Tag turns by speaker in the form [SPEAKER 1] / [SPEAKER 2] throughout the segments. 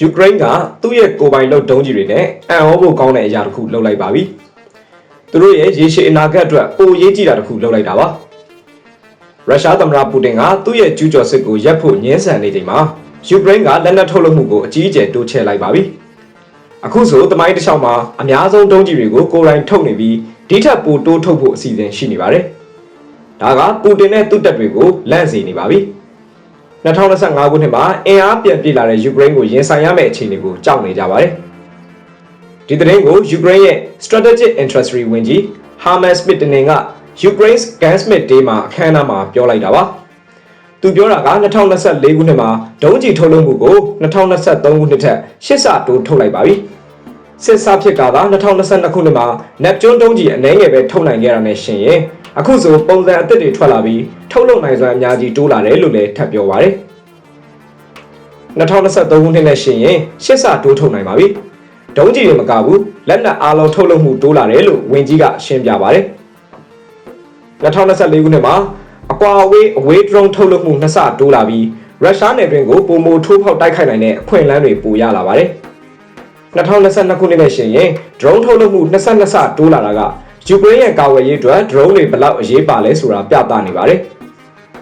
[SPEAKER 1] ယူကရိန်းကသူ့ရဲ့ကိုယ်ပိုင်လုပ်ဒုံးကြီးတွေနဲ့အံ့ဩဖို့ကောင်းတဲ့အရာတစ်ခုလုပ်လိုက်ပါပြီ။သူတို့ရဲ့ရေရှည်အနာဂတ်အတွက်ပိုရေးကြည့်တာတစ်ခုလုပ်လိုက်တာပါ။ရုရှားသမ္မတပူတင်ကသူ့ရဲ့ကျူးကျော်စစ်ကိုရပ်ဖို့ညှင်းဆန်နေချိန်မှာယူကရိန်းကလက်နက်ထုတ်လုပ်မှုကိုအကြီးအကျယ်တိုးချဲ့လိုက်ပါပြီ။အခုဆိုတမိုင်းတစ်လျှောက်မှာအများဆုံးဒုံးကြီးတွေကိုကိုယ်တိုင်ထုတ်နေပြီးဒီထက်ပိုတိုးထုတ်ဖို့အစီအစဉ်ရှိနေပါတယ်။ဒါကပူတင်နဲ့သူ့တပ်တွေကိုလန့်စေနေပါပြီ။ 2025ခုနှစ်မှာအင်အားပြန်ပြေးလာတဲ့ယူကရိန်းကိုရင်ဆိုင်ရမယ့်အခြေအနေကိုကြောက်နေကြပါတယ်။ဒီသတင်းကိုယူကရိန်းရဲ့ Strategic Industry ဝန်ကြီး Herman Smith တင်က Ukraine's Gunsmith Day မှာအခမ်းအနားမှာပြောလိုက်တာပါ။သူပြောတာက2024ခုနှစ်မှာဒုံးကျည်ထုတ်လုပ်မှုကို2023ခုနှစ်ထက်ရှစ်ဆတိုးထုတ်လိုက်ပါပြီ။စစ်စားဖြစ်ကာက2022ခုနှစ်မှာ Neptune ဒုံးကျည်အနည်းငယ်ပဲထုတ်နိုင်ခဲ့တာနဲ့ရှင်ရင် အခုဆိုပုံစံအသစ်တွေထွက်လာပြီးထုတ်လုပ်နိုင်စွမ်းအများကြီးတိုးလာတယ်လို့လည်းထပ်ပြောပါရယ်2023ခုနှစ်နဲ့ရှင်ရင်ရှစ်ဆတိုးထုတ်နိုင်ပါပြီဒုံးကျည်တွေမကဘူးလက်နက်အားလုံးထုတ်လုပ်မှုတိုးလာတယ်လို့ဝန်ကြီးကရှင်းပြပါရယ်2024ခုနှစ်မှာအကွာအဝေးအဝေး drone ထုတ်လုပ်မှုနှစ်ဆတိုးလာပြီးရုရှားနယ်တွင်ကိုပုံမထိုးဖောက်တိုက်ခိုက်နိုင်တဲ့အခွင့်အလမ်းတွေပိုရလာပါတယ်2022ခုနှစ်နဲ့ရှင်ရင် drone ထုတ်လုပ်မှု22ဆတိုးလာတာက ယူကရိန်းရဲ့ကာဝယ်ရေးအတွက် drone တွေဘယ်လောက်အရေးပါလဲဆိုတာပြသနေပါတယ်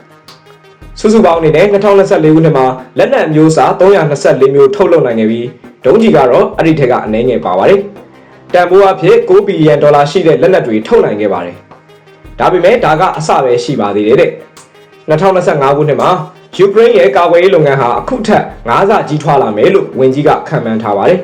[SPEAKER 1] ။စုစုပေါင်းအနေနဲ့2024ခုနှစ်မှာလက်နက်အမျိုးအစား324မျိုးထုတ်လုပ်နိုင်ခဲ့ပြီးဒုံးကြီးကတော့အဲ့ဒီထက်ကအနည်းငယ်ပါပါတယ်။တန်ဖိုးအဖြစ်6ဘီလီယံဒေါ်လာရှိတဲ့လက်နက်တွေထုတ်နိုင်ခဲ့ပါတယ်။ဒါပေမဲ့ဒါကအစပဲရှိပါသေးတယ်တဲ့။2025ခုနှစ်မှာယူကရိန်းရဲ့ကာကွယ်ရေးလုပ်ငန်းဟာအခုထက်9ဆကြီးထွားလာမယ်လို့ဝန်ကြီးကခန့်မှန်းထားပါတယ်။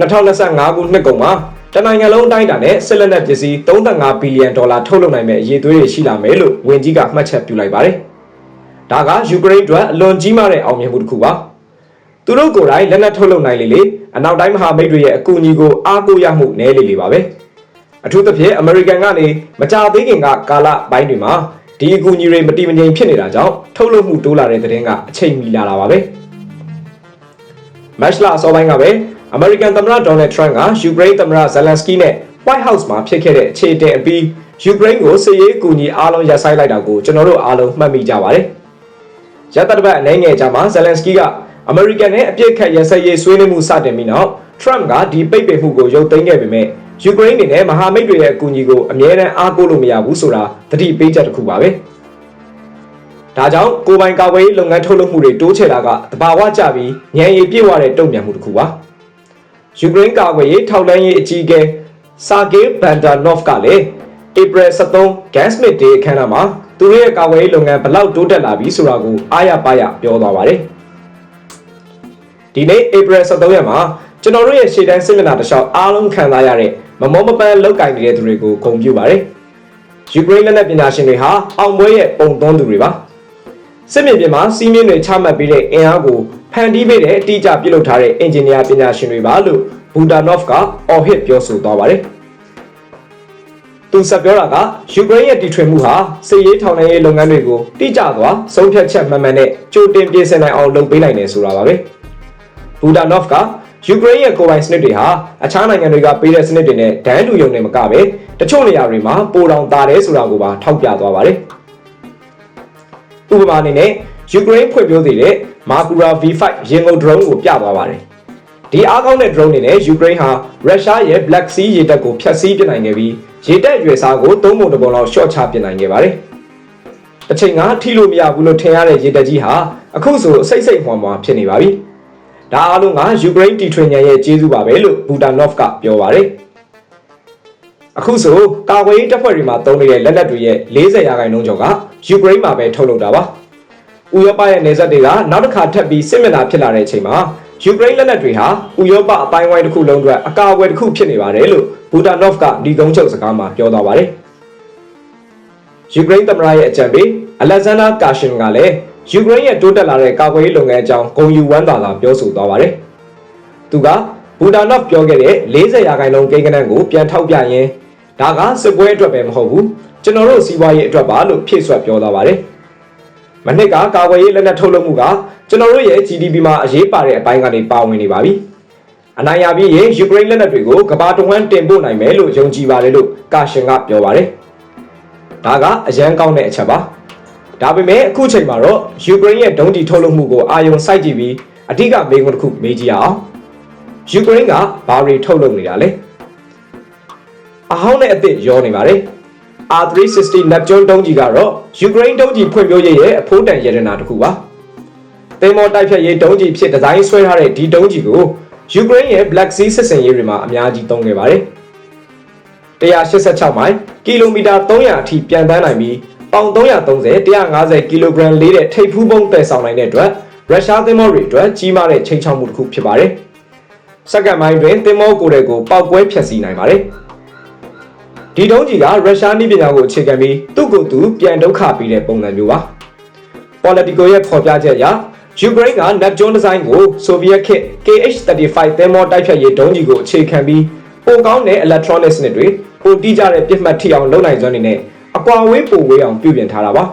[SPEAKER 1] 2025ခုနှစ်ကုန်မှာ တနိုင်ငံလုံးအတိုင်းအတာနဲ့စစ်လက်နက်ပစ္စည်း35ဘီလီယံဒေါ်လာထုတ်လုပ်နိုင်မဲ့အရေးသွေးတွေရှိလာမယ်လို့ဝန်ကြီးကမှတ်ချက်ပြုလိုက်ပါတယ်။ဒါကယူကရိန်းအတွက်အလွန်ကြီးမားတဲ့အောင်မြင်မှုတစ်ခုပါ။သူတို့ကိုယ်တိုင်လက်နက်ထုတ်လုပ်နိုင်လေလေအနောက်တိုင်းမဟာမိတ်တွေရဲ့အကူအညီကိုအားကိုးရမှုနည်းလေလေပါပဲ။အထူးသဖြင့်အမေရိကန်ကနေမကြသေးခင်ကကာလပိုင်းတွေမှာဒီအကူအညီတွေမတိမငြိမ်ဖြစ်နေတာကြောင့်ထုတ်လုပ်မှုတိုးလာတဲ့သတင်းကအချိန်မီလာတာပါပဲ။မတ်လအစောပိုင်းကပဲ အမေရိကန်သမ္မတဒေါ်နယ်ထရန့်ကယူကရိန်းသမ္မတဇယ်လန်စကီနဲ့ White House မှာဖြစ်ခဲ့တဲ့အခြေတင်အပြီးယူကရိန်းကိုစစ်ရေးအကူအညီအားလုံးရပ်ဆိုင်းလိုက်တာကိုကျွန်တော်တို့အားလုံးမှတ်မိကြပါတယ်။ရတတပတ်အနေငယ်ကြမှာဇယ်လန်စကီကအမေရိကန်နဲ့အပြစ်ခတ်ရစရေးဆွေးနွေးမှုစတင်ပြီးနောက်ထရန့်ကဒီပိတ်ပင်မှုကိုရုပ်သိမ်းခဲ့ပေမဲ့ယူကရိန်းအနေနဲ့မဟာမိတ်တွေရဲ့အကူအညီကိုအမြဲတမ်းအားကိုးလို့မရဘူးဆိုတာသတိပေးချက်တစ်ခုပါပဲ။ဒါကြောင့်ကိုပိုင်ကာကွယ်ရေးလုပ်ငန်းထုတ်လုပ်မှုတွေတိုးချဲ့တာကတဘာဝကျပြီးညံရီပြည့်ဝတဲ့တုံ့ပြန်မှုတစ်ခုပါ။ ယူကရိန်းကာကွယ်ရေးထောက်လှမ်းရေးအကြီးအကဲဆာဂေးဘန်ဒါနော့ဖ်ကလည်းဧပြီ23 Gasmit Day အခမ်းအနားမှာသူတို့ရဲ့ကာကွယ်ရေးလုပ်ငန်းဘလောက်တိုးတက်လာပြီဆိုတာကိုအားရပါရပြောသွားပါတယ်။ဒီနေ့ဧပြီ23ရက်မှာကျွန်တော်တို့ရဲ့ရှေ့တန်းစစ်မျက်နှာတစ်လျှောက်အားလုံးခံစားရတဲ့မမောမပန်းလောက်ကင်နေတဲ့သူတွေကိုဂုဏ်ပြုပါတယ်။ယူကရိန်းလက်နက်ပညာရှင်တွေဟာအောင်ပွဲရဲ့ပုံသွန်းသူတွေပါ။ စစ်မြေပြင်မှာစီးမြင့်တွေချမှတ်ပြီးတဲ့အင်အားကိုဖန်တီးပေးတဲ့အတိအကျပြုလုပ်ထားတဲ့အင်ဂျင်နီယာပညာရှင်တွေပါလို့ဘူဒါနော့ဖ်ကအော်ဟစ်ပြောဆိုသွားပါတယ်။သူဆက်ပြောတာကယူကရိန်းရဲ့တီထွင်မှုဟာစစ်ရေးထောက်လှမ်းရေးလုပ်ငန်းတွေကိုတိကျစွာဆုံးဖြတ်ချက်မှန်မှန်နဲ့ကြိုတင်ပြင်ဆင်နိုင်အောင်လုပ်ပေးနိုင်တယ်ဆိုတာပါပဲ။ဘူဒါနော့ဖ်ကယူကရိန်းရဲ့ကိုယ်ပိုင်စနစ်တွေဟာအခြားနိုင်ငံတွေကပေးတဲ့စနစ်တွေနဲ့ဒန်းတူရုံနဲ့မကပဲတချို့နေရာတွေမှာပိုတောင်တာတယ်ဆိုတာကိုပါထောက်ပြသွားပါတယ်။ ဥပမာအနေနဲ့ယူကရိန်းဖွံ့ဖြိုးစေတဲ့မာကူရာ V5 ရင်ငုံ drone ကိုပြသွားပါတယ်။ဒီအားကောင်းတဲ့ drone တွေနဲ့ယူကရိန်းဟာရုရှားရဲ့ Black Sea ရေတပ်ကိုဖျက်ဆီးပစ်နိုင်ခဲ့ပြီးရေတပ်ရွယ်စားကိုသုံးပုံတစ်ပုံလောက် short ချပစ်နိုင်ခဲ့ပါတယ်။အချိန်ကထိလို့မရဘူးလို့ထင်ရတဲ့ရေတပ်ကြီးဟာအခုဆိုစိတ်စိတ်မှွာမှွာဖြစ်နေပါပြီ။ဒါအားလုံးကယူကရိန်းတီထွင်ညံရဲ့ကျေးဇူးပါပဲလို့ဘူတာနော့ဖ်ကပြောပါတယ်။အခုဆိုကာကွယ်ရေးတပ်ဖွဲ့တွေမှာသုံးနေတဲ့လက်နက်တွေရဲ့40ရာခိုင်နှုန်းကျော်က ယူကရိန်းမှာပဲထုတ်လုပ်တာပါ။ဥရောပရဲ့နေဆက်တွေကနောက်တစ်ခါထပ်ပြီးစစ်မျက်နှာဖြစ်လာတဲ့အချိန်မှာယူကရိန်းလက်နက်တွေဟာဥရောပအပိုင်းဝိုင်းတစ်ခုလုံးအတွက်အကာအကွယ်တစ်ခုဖြစ်နေပါတယ်လို့ဘူတာနော့ဖ်ကဒီကုန်းချုပ်စကားမှာပြောသွားပါတယ်။ယူကရိန်းသမ္မတရဲ့အကြံပေးအလက်ဇန်ဒါကာရှင်ကလည်းယူကရိန်းရဲ့တိုးတက်လာတဲ့ကာကွယ်ရေးလုပ်ငန်းအကြောင်းဂုဏ်ယူဝမ်းသာစွာပြောဆိုသွားပါတယ်။သူကဘူတာနော့ဖ်ပြောခဲ့တဲ့40ရာခိုင်နှုန်းကိန်းဂဏန်းကိုပြန်ထောက်ပြရင်းဒါကစစ်ပွဲအတွက်ပဲမဟုတ်ဘူး ကျွန်တော်တို့စီးပွားရေးအတွက်ပါလို့ဖြည့်ဆွတ်ပြောသွားပါတယ်။မနှစ်ကကာကွယ်ရေးလက်နက်ထုတ်လုပ်မှုကကျွန်တော်တို့ရဲ့ GDP မှာအရေးပါတဲ့အပိုင်းကနေပါဝင်နေပါပြီ။အနိုင်ရပြီးရင်ယူကရိန်းလက်နက်တွေကိုကမ္ဘာတဝန်းတင်ပို့နိုင်မယ်လို့ယုံကြည်ပါတယ်လို့ကာရှင်ကပြောပါတယ်။ဒါကအရန်ကောင်းတဲ့အချက်ပါ။ဒါပေမဲ့အခုချိန်မှာတော့ယူကရိန်းရဲ့ဒုံးကျည်ထုတ်လုပ်မှုကိုအာရုံစိုက်ကြည့်ပြီးအဓိကမေးခွန်းတစ်ခုမေးကြည့်ရအောင်ယူကရိန်းကဘာတွေထုတ်လုပ်နေတာလဲအဟောင်းနဲ့အသစ်ရောနေပါတယ် R360 Neptune တုံးကြီးကတော့ယူကရိန်းတုံးကြီးဖွံ့ဖြိုးရေးရဲ့အဖိုးတန်ရတနာတစ်ခုပါသင်္ဘောတိုက်ဖြတ်ရေးတုံးကြီးဖြစ်ဒီဇိုင်းဆွဲထားတဲ့ဒီတုံးကြီးကိုယူကရိန်းရဲ့ Black Sea စစ်စင်ရေးတွေမှာအများကြီးသုံးခဲ့ပါတယ်186မိုင်ကီလိုမီတာ300အထိပြန်တန်းနိုင်ပြီးပေါင်330 150ကီလိုဂရမ်လေးတဲ့ထိပ်ဖူးပုံးတည်ဆောင်နိုင်တဲ့အတွက်ရုရှားသင်္ဘောတွေအတွက်ကြီးမားတဲ့ချိန်ချောက်မှုတစ်ခုဖြစ်ပါတယ်။စက္ကန့်ပိုင်းတွင်သင်္ဘောကိုယ်တွေကိုပောက်ကွဲဖျက်ဆီးနိုင်ပါတယ်။ ဒီတုံးကြီးကရုရှားနည်းပညာကိုအခြေခံပြီးသူ့ကိုယ်သူပြန်ဒုက္ခပြီးတဲ့ပုံစံမျိုးပါ။ Politico ရဲ့ဖော်ပြချက်အရယူကရိန်းက Neptune ဒီဇိုင်းကိုဆိုဗီယက်ခေတ် KH-35 သင်္ဘောတိုက်ဖြတ်ရေးဒုံးကြီးကိုအခြေခံပြီးပိုကောင်းတဲ့ electronics နဲ့တွေပိုတိကျတဲ့ပြစ်မှတ်ထိအောင်လုပ်နိုင်စွမ်းနေနဲ့အကွာဝေးပိုဝေးအောင်ပြုပြင်ထားတာပါ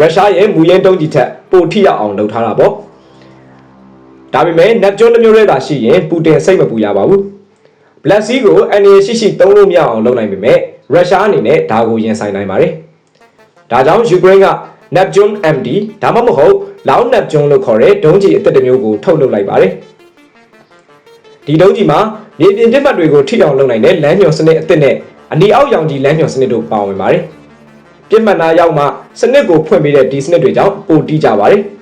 [SPEAKER 1] ရုရှားရဲ့မူရင်းတုံးကြီးထက်ပိုထိရောက်အောင်လုပ်ထားတာပေါ့ဒါပေမဲ့ Neptune တစ်မျိုးလေးသာရှိရင်ပူတင်စိတ်မပူရပါဘူး Black Sea ကိုအန်ရရှိရှိသုံးလို့မရအောင်လုပ်နိုင်ပေမဲ့ရုရှားအနေနဲ့ဒါကိုရင်ဆိုင်နိုင်ပါတယ်ဒါကြောင့်ယူကရိန်းက Neptune MD ဒါမှမဟုတ်လောင်း Neptune လို့ခေါ်တဲ့ဒုံးကြီးအသစ်တစ်မျိုးကိုထုတ်လုပ်လိုက်ပါတယ်ဒီဒုံးကြီးမှာမြေပြင်ပြစ်မှတ်တွေကိုထိအောင်လုပ်နိုင်တဲ့လမ်းညွှန်စနစ်အသစ်နဲ့အနီအောက်ရောင်ကြီးလမ်းညွှန်စနစ်တို့ပါဝင်ပါတယ်။ပြစ်မှတ်နာရောက်မှစနစ်ကိုဖွင့်ပေးတဲ့ဒီစနစ်တွေကြောင့်ပိုတီးကြပါတယ်။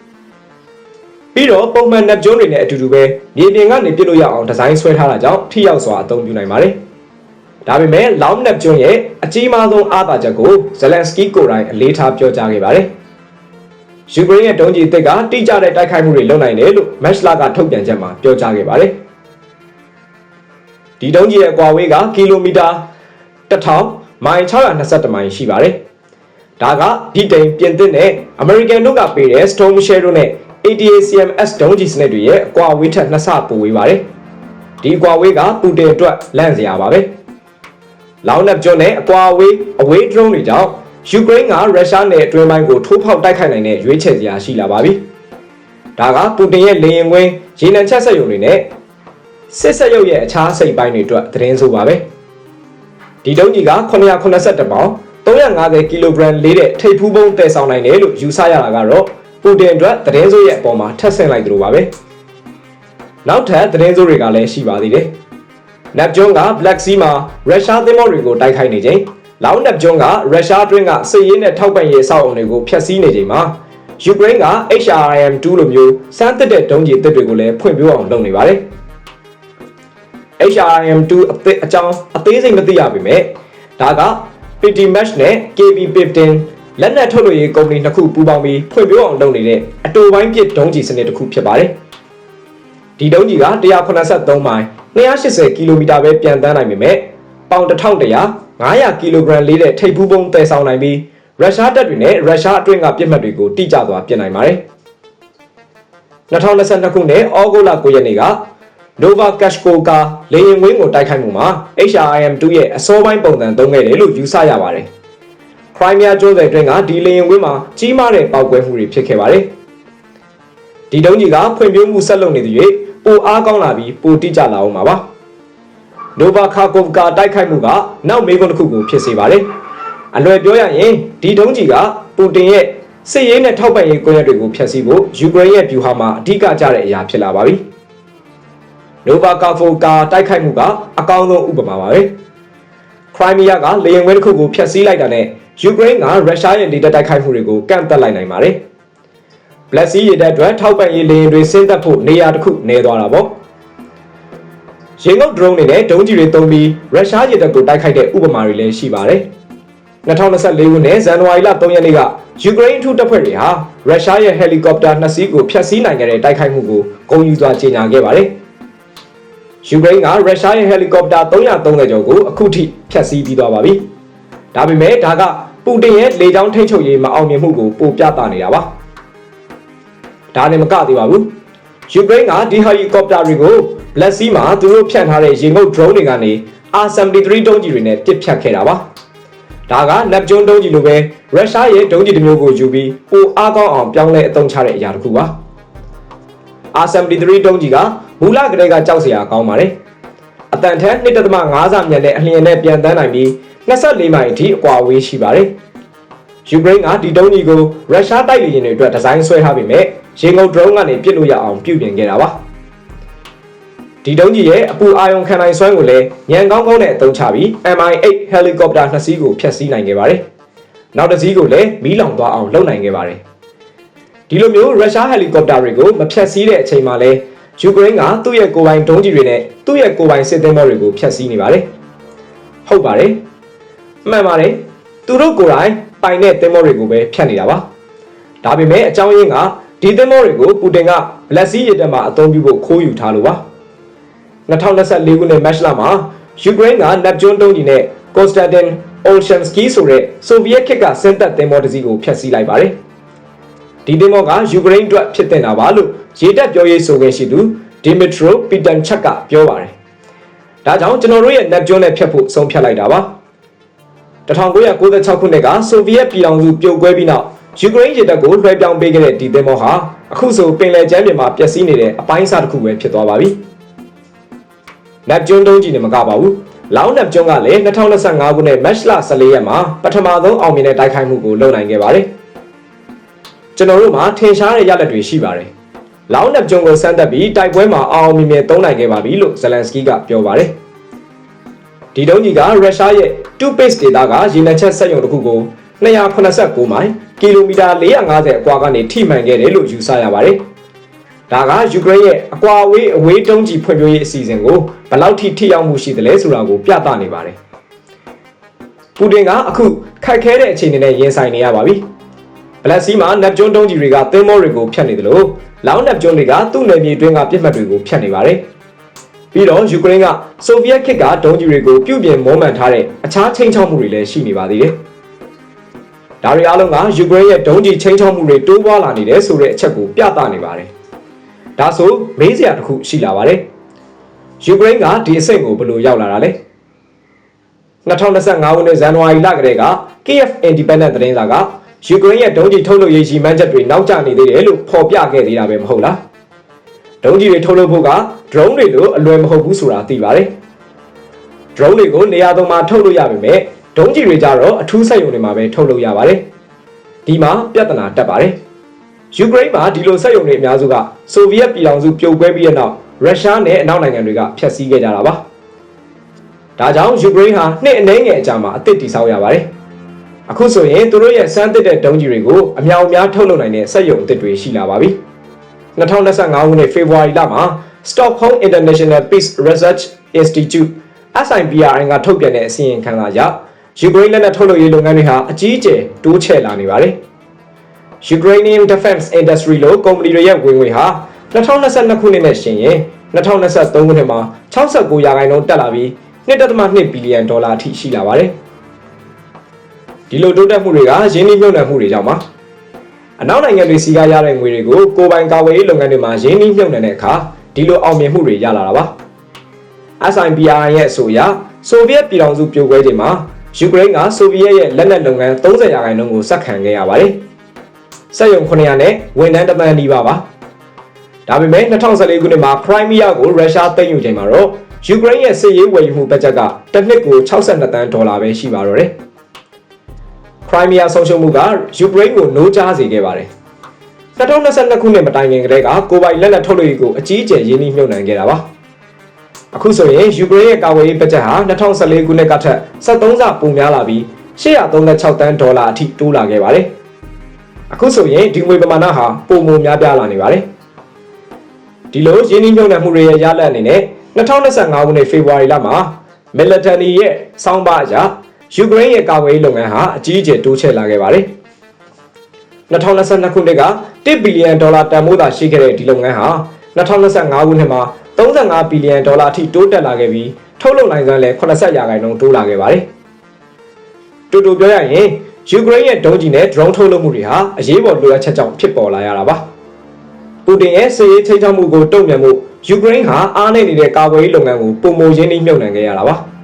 [SPEAKER 1] ပြီးတော့ပုံမှန် Neptune တွေနဲ့အတူတူပဲမြေပြင်ကနေပြစ်လို့ရအောင်ဒီဇိုင်းဆွဲထားတာကြောင့်ထိရောက်စွာအသုံးပြုနိုင်ပါတယ်။ဒါပေမဲ့ Long Neptune ရဲ့အကြီးမားဆုံးအားသာချက်ကို Zelensky ကိုယ်တိုင်အလေးထားပြောကြားခဲ့ပါတယ်။ယူကရိန်းရဲ့ဒုံးကျည်အသစ်ကတိကျတဲ့တိုက်ခိုက်မှုတွေလုပ်နိုင်တယ်လို့ Matchla ကထုတ်ပြန်ချက်မှာပြောကြားခဲ့ပါတယ်။ဒီတုံးကြီးရဲ့အကွာဝေးကကီလိုမီတာ1000မိုင်621မိုင်ရှိပါတယ်။ဒါကဗြိတိန်ပြင်သစ်နဲ့အမေရိကန်တို့ကပေးတဲ့ Storm Shadow တို့နဲ့ ATACMS ဒုံးကြီးစနစ်တွေရဲ့အကွာဝေးထက်နှစ်ဆပိုဝေးပါတယ်။ဒီအကွာဝေးကပူတင်အတွက်လန့်စရာပါပဲ။လောင်နက်ကျွန်းနဲ့အကွာဝေးအဝေး drone တွေကြောင့်ယူကရိန်းကရုရှားနဲ့အတွင်းပိုင်းကိုထိုးဖောက်တိုက်ခိုက်နိုင်တဲ့ရွေးချယ်စရာရှိလာပါပြီ။ဒါကပူတင်ရဲ့လေရင်ကွင်းရေနံချက်ဆက်ရုံတွေနဲ့စစ်ဆက်ရုပ်ရဲ့အခြားစိတ်ပိုင်းတွေအတွက်သတင်းဆိုပါပဲဒီတုံးကြီးက981ပေါင်350ကီလိုဂရမ်လေးတဲ့ထိပ်ဖူးပုံးတည်ဆောင်နိုင်တယ်လို့ယူဆရတာကတော့ ပူတင်အတွက်သတင်းဆိုရဲ့အပေါ်မှာထပ်ဆင့်လိုက်သလိုပါပဲနောက်ထပ်သတင်းဆိုတွေကလည်းရှိပါသေးတယ်နက်ဂျွန်က Black Sea မှာရုရှားသင်္ဘောတွေကိုတိုက်ခိုက်နေချိန်လောင်နက်ဂျွန်ကရုရှားအတွင်းကစစ်ရေးနဲ့ထောက်ပံ့ရေးအဆောက်အအုံတွေကိုဖျက်ဆီးနေချိန်မှာယူကရိန်းက HRM2 လိုမျိုးစမ်းသစ်တဲ့ဒုံးကျည်အသစ်တွေကိုလည်းဖွင့်ပြအောင်လုပ်နေပါတယ်။ HRM2 အသစ်အကြောင်းအသေးစိတ်မသိရပါပဲ။ဒါက PT Mesh နဲ့ KB15 လက်နက်ထုတ်လုပ်ရေးကုမ္ပဏီနှစ်ခုပူးပေါင်းပြီးဖွင့်ပြအောင်လုပ်နေတဲ့အတူပိုင်းပစ်ဒုံးကျည်စနစ်တစ်ခုဖြစ်ပါတယ်။ဒီဒုံးကျည်က183မိုင်280ကီလိုမီတာပဲပြန်တန်းနိုင်ပေမဲ့ပေါင်1100 900ကီလိုဂရမ်လေးတဲ့ထိပ်ဖူးပုံးတည်ဆောင်နိုင်ပြီးရုရှားတပ်တွေနဲ့ရုရှားအတွင်းကပြစ်မှတ်တွေကိုတိကျစွာပြင်နိုင်ပါတယ်။2022ခုနှစ်ဩဂုတ်လ9ရက်နေ့က Nova Kashkoka လေယာဉ်ဝင်းကိုတိုက်ခိုက်မှုမှာ HRM2 ရဲ့အစောပိုင်းပုံစံသုံးခဲ့တယ်လို့ယူဆရပါတယ်။ Crimea ကျွန်းဆွယ်တွင်းကဒီလေယာဉ်ဝင်းမှာကြီးမားတဲ့ပေါက်ကွဲမှုတွေဖြစ်ခဲ့ပါတယ်။ဒီတုံးကြီးကဖွံ့ဖြိုးမှုဆက်လုပ်နေတဲ့၍ပိုအားကောင်းလာပြီးပိုတိကျလာအောင်ပါပါ။ Nova Kharkovka တိုက်ခိုက်မှုကနောက်မေးခွန်းတစ်ခုကိုဖြစ်စေပါတယ်။အလွယ်ပြောရရင်ဒီတုံးကြီးကပူတင်ရဲ့စစ်ရေးနဲ့ထောက်ပံ့ရေးကွန်ရက်တွေကိုဖျက်ဆီးဖို့ယူကရိန်းရဲ့ဗျူဟာမှာအဓိကကျတဲ့အရာဖြစ်လာပါပြီ။နိုဗာကာဖိုကာတိုက်ခိုက်မှုကအကောင်းဆုံးဥပမာပါပဲခရိုင်းမီးယားကလေယာဉ်ဝဲတစ်ခုကိုဖျက်ဆီးလိုက်တာနဲ့ ယူကရိန်းကရုရှားရဲ့လေတပ်တိုက်ခိုက်မှုတွေကိုကန့်သက်လိုက်နိုင်ပါတယ်ဘလက်စီရေတပ်အတွက်ထောက်ပံ့ရေးလေယာဉ်တွေဆင်းသက်ဖို့နေရာတစ်ခုနေသွားတာပေါ့ရေငုပ် drone တွေနဲ့ဒုံးကျည်တွေသုံးပြီးရုရှားရေတပ်ကိုတိုက်ခိုက်တဲ့ဥပမာတွေလည်းရှိပါတယ်2024ခုနှစ်ဇန်နဝါရီလ3ရက်နေ့ကယူကရိန်းအထူးတပ်ဖွဲ့တွေဟာရုရှားရဲ့ဟယ်လီကော်ပတာနှစ်စီးကိုဖျက်ဆီးနိုင်ခဲ့တဲ့တိုက်ခိုက်မှုကိုဂုဏ်ယူစွာကြေညာခဲ့ပါတယ်။ယူကရိန်းကရုရှားရဲ့ဟယ်လီကော်ပတာ330ကျော်ကိုအခုထိဖျက်ဆီးပြီးသွားပါပြီ။ဒါပေမဲ့ဒါက ပူတင်ရဲ့လေကြောင်းထိန်းချုပ်ရေးမအောင်မြင်မှုကိုပိုပြသနေတာပါ။ဒါနဲ့မကသေးပါဘူး။ယူကရိန်းကဒီဟယ်လီကော်ပတာတွေကို Black Sea မှာသူတို့ဖြန့်ထားတဲ့ရေငုပ် drone တွေကနေ R73 ဒုံးကျည်တွေနဲ့ပစ်ဖြတ်ခဲ့တာပါ။ဒါက Neptune ဒုံးကျည်လိုပဲရုရှားရဲ့ဒုံးကျည်တစ်မျိုးကိုယူပြီးပိုအားကောင်းအောင်ပြောင်းလဲအသုံးချတဲ့အရာတစ်ခုပါ။ R73 ဒုံးကျည်ကမူလကလေးကကြောက်စရာကောင်းပါတယ်။အတန်ထက်1.5ဆမြန်တဲ့အလျင်နဲ့ပြန်တန်းနိုင်ပြီး 24မိုင်အထိအကွာအဝေးရှိပါတယ်။ယူကရိန်းကဒီတုံးကြီးကိုရုရှားတိုက်လေယာဉ်တွေအတွက်ဒီဇိုင်းဆွဲထားပေမဲ့ရေငုပ် drone ကနေပစ်လို့ရအောင်ပြုပြင်ခဲ့တာပါဒီတုံးကြီးရဲ့အပူအာယုံခံနိုင်စွမ်းကိုလည်းညံကောင်းကောင်းနဲ့အသုံးချပြီး MI8 helicopter နှစ်စီးကိုဖျက်ဆီးနိုင်ခဲ့ပါတယ်နောက်တစ်စီးကိုလည်းမီးလောင်သွားအောင်လုပ်နိုင်ခဲ့ပါတယ်ဒီလိုမျိုးရုရှားဟယ်လီကော်ပတာတွေကိုမဖျက်ဆီးတဲ့အချိန်မှာလဲယူကရိန်းကသူ့ရဲ့ကိုယ်ပိုင်ဒုံးကျည်တွေနဲ့သူ့ရဲ့ကိုယ်ပိုင်စစ်သင်္ဘောတွေကိုဖျက်ဆီးနေပါတယ်ဟုတ်ပါတယ် မှန်ပါတယ်သူတို့ကိုယ်တိုင်ပိုင်တဲ့သင်္ဘောတွေကိုပဲဖျက်နေတာပါဒါပေမဲ့အကြောင်းရင်းကဒီသင်္ဘောတွေကိုပူတင်ကဘလက်စီးရတက်မှာအသုံးပြုဖို့ခိုးယူထားလို့ပါ2024ခုနှစ်မတ်လမှာယူကရိန်းကနက်ဂျွန်းတုံးကြီးနဲ့ကိုစတန်တင်အိုရှန်စကီဆိုတဲ့ဆိုဗီယက်ခေတ်ကစင်တပ်သင်္ဘောတစ်စီးကိုဖျက်ဆီးလိုက်ပါတယ်ဒီသင်္ဘောကယူကရိန်းအတွက်ဖြစ်တင်တာပါလို့ရေတပ်ပြောရေးဆိုခွင့်ရှိသူဒီမီထရိုပီတန်ချက်ကပြောပါတယ်ဒါကြောင့်ကျွန်တော်တို့ရဲ့နက်ဂျွန်းနဲ့ဖျက်ဖို့ဆုံးဖြတ်လိုက်တာပါ 1996ခုနှစ်ကဆိုဗီယက်ပြည်ထောင်စုပြိုကွဲပြီးနောက်ယူကရိန်းရေတပ်ကိုလွှဲပြောင်းပေးခဲ့တဲ့ဒီသင်္ဘောဟာအခုဆိုပင်လယ်ကျမ်းပြင်မှာပျက်စီးနေတဲ့အပိုင်းအစတစ်ခုပဲဖြစ်သွားပါပြီ။နက်ဂျွန်းတုံးကြီးနဲ့မကပါဘူး။လောင်းနက်ဂျွန်းကလည်း2025ခုနှစ်မတ်လ14ရက်မှာပထမဆုံးအောင်မြင်တဲ့တိုက်ခိုက်မှုကိုလုပ်နိုင်ခဲ့ပါတယ်။ကျွန်တော်တို့မှာထင်ရှားတဲ့ရလဒ်တွေရှိပါတယ်။လောင်းနက်ဂျွန်းကိုစမ်းသပ်ပြီးတိုက်ပွဲမှာအောင်မြင်မြင်သုံးနိုင်ခဲ့ပါပြီလို့ဇလန်စကီကပြောပါတယ်။ ဒီတုံးကြီးကရုရှားရဲ့2 base ဒေတာကရေနံချက်စက်ရုံတစ်ခုကို289မိုင်ကီလိုမီတာ450အကွာကနေထိမှန်ခဲ့တယ်လို့ယူဆရပါတယ်။ဒါကယူကရိန်းရဲ့အကွာအဝေးအဝေးတုံးကြီးဖွံ့ဖြိုးရေးအစီအစဉ်ကိုဘယ်လောက်ထိထိရောက်မှုရှိသလဲဆိုတာကိုပြသနေပါတယ်။ပူတင်ကအခုခက်ခဲတဲ့အခြေအနေနဲ့ရင်ဆိုင်နေရပါပြီ။ဘလက်စီမှာနက်ဂျွန်းတုံးကြီးတွေကသင်းမောတွေကိုဖျက်နေတယ်လို့လောင်းနက်ဂျွန်းတွေကသူ့နယ်မြေတွင်းကပြစ်မှတ်တွေကိုဖျက်နေပါတယ်။ ပြီးတော့ယူကရိန်းကဆိုဗီယက်ခေတ်ကဒုံးကြီးတွေကိုပြုပြင်မွမ်းမံထားတဲ့အခြားချိန်ချောက်မှုတွေလည်းရှိနေပါသေးတယ်။ဒါတွေအားလုံးကယူကရိန်းရဲ့ဒုံးကျည်ချင်းချောက်မှုတွေတိုးပွားလာနေတယ်ဆိုတဲ့အချက်ကိုပြသနေပါတယ်။ဒါဆိုမေးစရာတစ်ခုရှိလာပါတယ်။ယူကရိန်းကဒီအဆင့်ကိုဘယ်လိုရောက်လာတာလဲ။2025ခုနှစ်ဇန်နဝါရီလကတည်းက KF Independent သတင်းစာကယူကရိန်းရဲ့ဒုံးကျည်ထုတ်လုပ်ရေးရှိမှန်းချက်တွေနောက်ကျနေသေးတယ်လို့ဖော်ပြခဲ့သေးတာပဲမဟုတ်လား။ ဒုံးကျည်တွေထုတ်လုပ်ဖို့က drone တွေလိုအလွယ်မဟုတ်ဘူးဆိုတာသိပါတယ်။ drone တွေကိုနေရာသုံးမှာထုတ်လို့ရပါမယ်။ဒုံးကျည်တွေကြတော့အထူးဆက်ယုံတွေမှာပဲထုတ်လုပ်ရပါတယ်ဒီမှာပြဿနာတက်ပါတယ်ယူကရိန်းမှာဒီလိုဆက်ယုံတွေအများစုကဆိုဗီယက်ပြည်ထောင်စုပြိုကွဲပြီးတဲ့နောက်ရုရှားနဲ့အနောက်နိုင်ငံတွေကဖျက်ဆီးခဲ့ကြတာပါဒါကြောင့်ယူကရိန်းဟာနှစ်အနည်းငယ်အကြာမှာအသစ်တည်ဆောက်ရပါတယ်အခုဆိုရင်သူတို့ရဲ့စမ်းသစ်တဲ့ဒုံးကျည်တွေကိုအမြောက်အများထုတ်လုပ်နိုင်တဲ့စက်ရုံအသစ်တွေရှိလာပါပြီ 2025ခုနှစ်ဖေဖော်ဝါရီလမှာ Stockholm International Peace Research Institute SIPRN ကထုတ်ပြန်တဲ့အစီရင်ခံစာအရယူကရိန်းလက်နက်ထုတ်လုပ်ရေးလုပ်ငန်းတွေဟာအကြီးအကျယ်တိုးချဲ့လာနေပါတယ်။ Ukrainian Defense Industry လို့ကုမ္ပဏီတွေရဲ့ဝင်ငွေဟာ2022ခုနှစ်နဲ့ရှင်ရင်2023ခုနှစ်မှာ69ရာခိုင်နှုန်းတက်လာပြီး1.2ဘီလီယံဒေါ်လာအထိရှိလာပါတယ်။ဒီလိုတိုးတက်မှုတွေကရင်းနှီးမြှုပ်နှံမှုတွေကြောင့်ပါ။ အနောက်နိုင်ငံတွေစီကရတဲ့ငွေတွေကိုကိုယ်ပိုင်ကာဝေးလုပ်ငန်းတွေမှာရင်းနှီးမြှုပ်နှံတဲ့အခါဒီလိုအောင်မြင်မှုတွေရလာတာပါ။ SIPR ရဲ့အဆိုအရဆိုဗီယက်ပြည်ထောင်စုပြိုကွဲချိန်မှာယူကရိန်းကဆိုဗီယက်ရဲ့လက်နက်လုပ်ငန်း30ရာခိုင်နှုန်းကိုစက်ခံခဲ့ရပါတယ်။စက်ရုံ900နဲ့ဝန်ထမ်းတသန်းနီးပါးပါ။ဒါပေမဲ့2014ခုနှစ်မှာခရိုင်းမီးယားကိုရုရှားသိမ်းယူချိန်မှာတော့ယူကရိန်းရဲ့စစ်ရေးဝယ်ယူမှုဘတ်ဂျက်ကတစ်နှစ်ကို62တန်းဒေါ်လာပဲရှိပါတော့တယ်။ ခရိုင်းမီးယားဆုံးရှုံးမှုကယူကရိန်းကိုနိုးကြားစေခဲ့ပါတယ်။2022ခုနှစ်မတိုင်ခင်ကတည်းကကိုပိုင်လက်နက်ထုတ်လုပ်ရေးကိုအကြီးအကျယ်ရင်းနှီးမြှုပ်နှံခဲ့တာပါ။အခုဆိုရင်ယူကရိန်းရဲ့ကာကွယ်ရေးဘတ်ဂျက်ဟာ2014ခုနှစ်ကထက်73ဆပိုများလာပြီး836တန်းဒေါ်လာအထိတိုးလာခဲ့ပါတယ်။အခုဆိုရင်ဒီငွေပမာဏဟာပိုမိုများပြားလာနေပါတယ်။ဒီလိုရင်းနှီးမြှုပ်နှံမှုတွေရဲ့ရလဒ်အနေနဲ့2025ခုနှစ်ဖေဖော်ဝါရီလမှာ military ရဲ့စောင်းပါအရ ယူကရိန်းရဲ့ကာကွယ်ရေးလုပ်ငန်းဟာအကြီးအကျယ်တိုးချဲ့လာခဲ့ပါတယ်။2022ခုနှစ်က1ဘီလီယံဒေါ်လာတန်ဖိုးသာရှိခဲ့တဲ့ဒီလုပ်ငန်းဟာ2025ခုနှစ်မှာ35ဘီလီယံဒေါ်လာအထိတိုးတက်လာခဲ့ပြီးထုတ်လုပ်နိုင်စွမ်းလည်း80ရာခိုင်နှုန်းတိုးလာခဲ့ပါတယ်။တူတူပြောရရင်ယူကရိန်းရဲ့ဒုံးကျည်နဲ့ drone ထုတ်လုပ်မှုတွေဟာအရေးပေါ်လိုအပ်ချက်ကြောင့်ဖြစ်ပေါ်လာရတာပါ။ပူတင်ရဲ့စစ်ရေးချိန်ချောက်မှုကိုတုံ့ပြန်မှုယူကရိန်းဟာအားနည်းနေတဲ့ကာကွယ်ရေးလုပ်ငန်းကိုပုံမရင်းနှီးမြှုပ်နှံခဲ့ရတာပါ။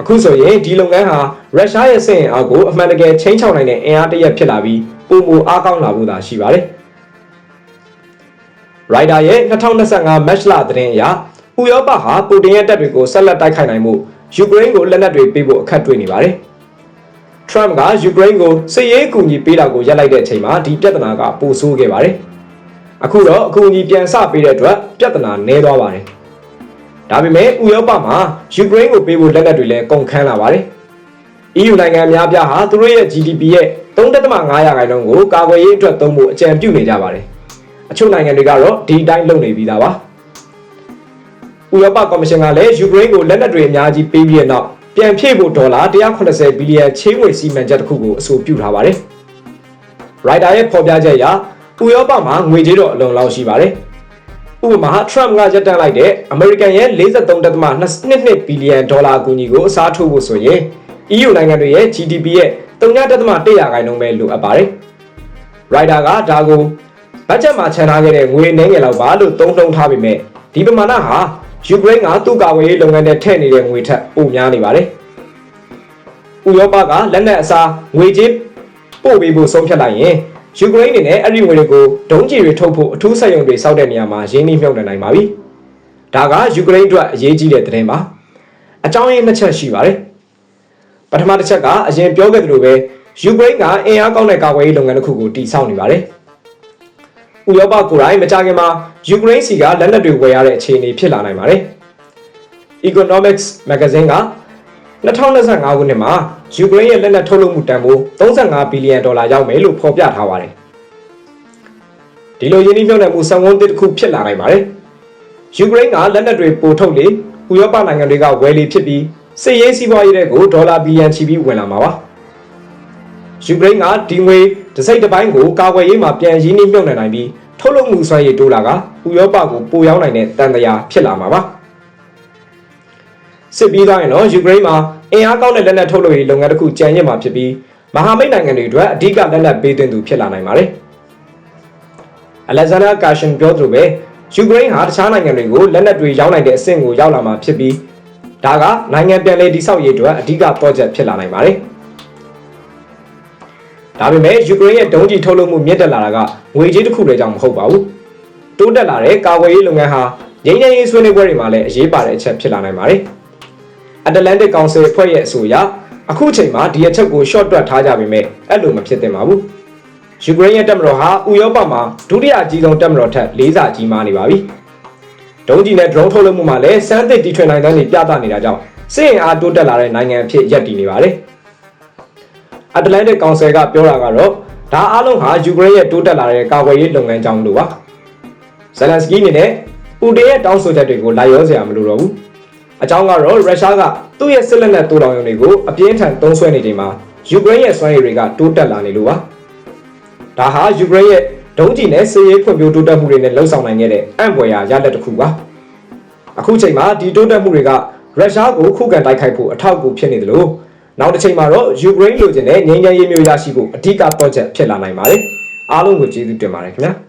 [SPEAKER 1] အခုဆိုရင်ဒီလုပ်ငန်းဟာရုရှားရဲ့စစ်အင်အားကိုအမှန်တကယ်ချိန်ချောက်နိုင်တဲ့အင်အားတရက်ဖြစ်လာပြီးပုံမအားကောင်းလာဖို့သာရှိပါတယ်။ရိုက်တာရဲ့2025 match လသတင်းအရဥရောပဟာပူတင်ရဲ့တပ်တွေကိုဆက်လက်တိုက်ခိုက်နိုင်မှုယူကရိန်းကိုလက်နက်တွေပေးဖို့အခက်တွေ့နေပါတယ်။ Trump ကယူကရိန်းကိုစစ်ရေးအကူအညီပေးတာကိုရပ်လိုက်တဲ့အချိန်မှာဒီပြဿနာကပိုဆိုးခဲ့ပါတယ်အခုတော့အကူအညီပြန်ဆပေးတဲ့အတွက်ပြဿနာနည်းသွားပါတယ် ဒါပေမဲ့ဥရောပမှာယူကရိန်းကိုပေးဖို့လက်နက်တွေလည်းကုန်ခန်းလာပါတယ် EU နိုင်ငံအများပြားဟာသူတို့ရဲ့ GDP ရဲ့3.5ရာခိုင်နှုန်းကိုကာကွယ်ရေးအတွက်သုံးဖို့အကြံပြုနေကြပါတယ်အချို့နိုင်ငံတွေကတော့ဒီအတိုင်းလုပ်နေပြီးသားပါဥရောပကော်မရှင်ကလည်းယူကရိန်းကိုလက်နက်တွေအများကြီးပေးပြီးတဲ့နောက်ပြန်ဖြည့်ဖို့ဒေါ်လာ180ဘီလီယံချေးငွေစီမံချက်တစ်ခုကိုအဆိုပြုထားပါတယ်။ Rider ရဲ့ဖော်ပြချက်အရဥရောပမှာငွေကြေးတော့အလုံလောက်ရှိပါတယ်။ ဥပမာ Trump ကရက်တန့်လိုက်တဲ့ American ရဲ့43.22ဘီလီယံဒေါ်လာအကူအညီကိုအစားထိုးဖို့ဆိုရင် EU နိုင်ငံတွေရဲ့ GDP ရဲ့3.1ရာခိုင်နှုန်းပဲလိုအပ်ပါတယ်။ Rider ကဒါကိုဘတ်ဂျက်မှာချန်ထားခဲ့တဲ့ငွေနှဲငယ်လောက်ပါလို့သုံးနှုန်းထားပေမဲ့ဒီပမာဏဟာယူကရိန်းကသူ့ကာကွယ်ရေးလုပ်ငန်းနဲ့ထည့်နေတဲ့ငွေထက်ပိုများနေပါတယ်။ဥရောပကလက်နက်အစားငွေကြေးပို့ပေးဖို့ဆုံးဖြတ်လိုက်ရင် ယူကရိန်းအနေနဲ့အဲ့ဒီငွေတွေကိုဒုံးကျည်တွေထုတ်ဖို့အထူးစက်ရုံတွေစောက်တဲ့နေရာမှာရင်းနှီးမြှုပ်နှံနိုင်ပါပြီ။ဒါကယူကရိန်းအတွက်အရေးကြီးတဲ့သတင်းပါ။အကြောင်းရင်းနှစ်ချက်ရှိပါတယ်။ပထမတစ်ချက်ကအရင်ပြောခဲ့သလိုပဲယူကရိန်းကအင်အားကောင်းတဲ့ကာကွယ်ရေးလုပ်ငန်းတစ်ခုကိုတည်ဆောက်နေပါတယ်။ဥရောပကိုယ်တိုင်မကြခင်မှာယူကရိန်းစီကလက်နက်တွေဝယ်ရတဲ့အခြေအနေဖြစ်လာနိုင်ပါတယ်။ Economics Magazine က 2025ခုနှစ်မှာယူကရိန်းရဲ့လက်နက်ထုတ်လုပ်မှုတန်ဖိုး35ဘီလီယံဒေါ်လာရောက်မယ်လို့ဖော်ပြထားပါတယ်။ဒီလိုယင်းနှိမ့်မြှုပ်နှံမှုစံဝန်တစ်ခုဖြစ်လာနိုင်ပါတယ်။ယူကရိန်းကလက်နက်တွေပို့ထုတ်လေဥရောပနိုင်ငံတွေကဝယ်လေဖြစ်ပြီးစစ်ရေးစီးပွားရေးတွေကိုဒေါ်လာဘီလီယံချီပြီးဝင်လာမှာပါ။ယူကရိန်းကဒီငွေတစ်စိတ်တစ်ပိုင်းကိုကာကွယ်ရေးမှာပြန်ရင်းနှီးမြှုပ်နှံနိုင်ပြီးထုတ်လုပ်မှုစွမ်းရည်တိုးလာကဥရောပကိုပိုရောက်နိုင်တဲ့တန်တရားဖြစ်လာမှာပါ စစ်ပြီးသွားရင်တော့ယူကရိန်းမှာအင်အားကောင်းတဲ့လက်နက်ထုတ်လုပ်ရေးလုပ်ငန်းတစ်ခုကြံ့ရစ်မှာဖြစ်ပြီးမဟာမိတ်နိုင်ငံတွေအတွက်အဓိကလက်နက်ပေးသွင်းသူဖြစ်လာနိုင်ပါတယ်အလက်ဇန်ဒါကာရှင်ပြောသလိုပဲယူကရိန်းဟာတခြားနိုင်ငံတွေကိုလက်နက်တွေရောင်းနိုင်တဲ့အဆင့်ကိုရောက်လာမှာဖြစ်ပြီးဒါကနိုင်ငံပြန်လည်တည်ဆောက်ရေးအတွက်အဓိက project ဖြစ်လာနိုင်ပါတယ်ဒါပေမဲ့ယူကရိန်းရဲ့ဒုံးကျည်ထုတ်လုပ်မှုမြင့်တက်လာတာကငွေကြေးတစ်ခုတည်းကြောင့်မဟုတ်ပါဘူး။တိုးတက်လာတဲ့ကာကွယ်ရေးလုပ်ငန်းဟာငြိမ်းချမ်းရေးဆွေးနွေးပွဲတွေမှာလည်းအရေးပါတဲ့အချက်ဖြစ်လာနိုင်ပါတယ်။ Atlantic Council အဖွဲ့ရဲ့အဆိုအရအခုချိန်မှာဒီအချက်ကို short တွက်ထားကြပေမဲ့အဲ့လိုမဖြစ်သင့်ပါဘူး။ယူကရိန်းရဲ့တပ်မတော်ဟာဥရောပမှာဒုတိယအကြီးဆုံးတပ်မတော်ထက်လေးစားကြီးမားနေပါပြီ။ဒုံးကျည်နဲ့ drone ထုတ်လုပ်မှုမှာလည်းစမ်းသစ်တီထွင်နိုင်တဲ့နေပြသနေတာကြောင့်စစ်ရင်အားတိုးတက်လာတဲ့နိုင်ငံအဖြစ်ရပ်တည်နေပါတယ်။ Atlantic Council ကပြောတာကတော့ဒါအားလုံးဟာယူကရိန်းရဲ့တိုးတက်လာတဲ့ကာကွယ်ရေးလုပ်ငန်းကြောင်းလို့ပါဇလန်စကီအနေနဲ့ပူတင်ရဲ့တောင်းဆိုချက်တွေကိုလိုက်ရောစရာမလိုတော့ဘူး အကြောင်းကတော့ရုရှားကသူ့ရဲ့စစ်လက်နက်တိုးတောင်ရုံတွေကိုအပြင်းထန်သုံးစွဲနေချိန်မှာယူကရိန်းရဲ့စွမ်းရည်တွေကတိုးတက်လာနေလို့ပါဒါဟာယူကရိန်းရဲ့ဒုံးကျည်နဲ့စစ်ရေးဖွံ့ဖြိုးတိုးတက်မှုတွေနဲ့လှုပ်ဆောင်နိုင်ခဲ့တဲ့အံ့ဖွယ်ရာရလဒ်တစ်ခုပါအခုချိန်မှာဒီတိုးတက်မှုတွေကရုရှားကိုခုခံတိုက်ခိုက်ဖို့အထောက်အကူဖြစ်နေတယ်လို့နောက်တစ်ချိန်မှာတော့ယူကရိန်းလိုချင်တဲ့ငြိမ်းချမ်းရေးမျိုးရရှိဖို့အဓိက project ဖြစ်လာနိုင်ပါတယ်အားလုံးကိုကျေးဇူးတင်ပါတယ်ခင်ဗျာ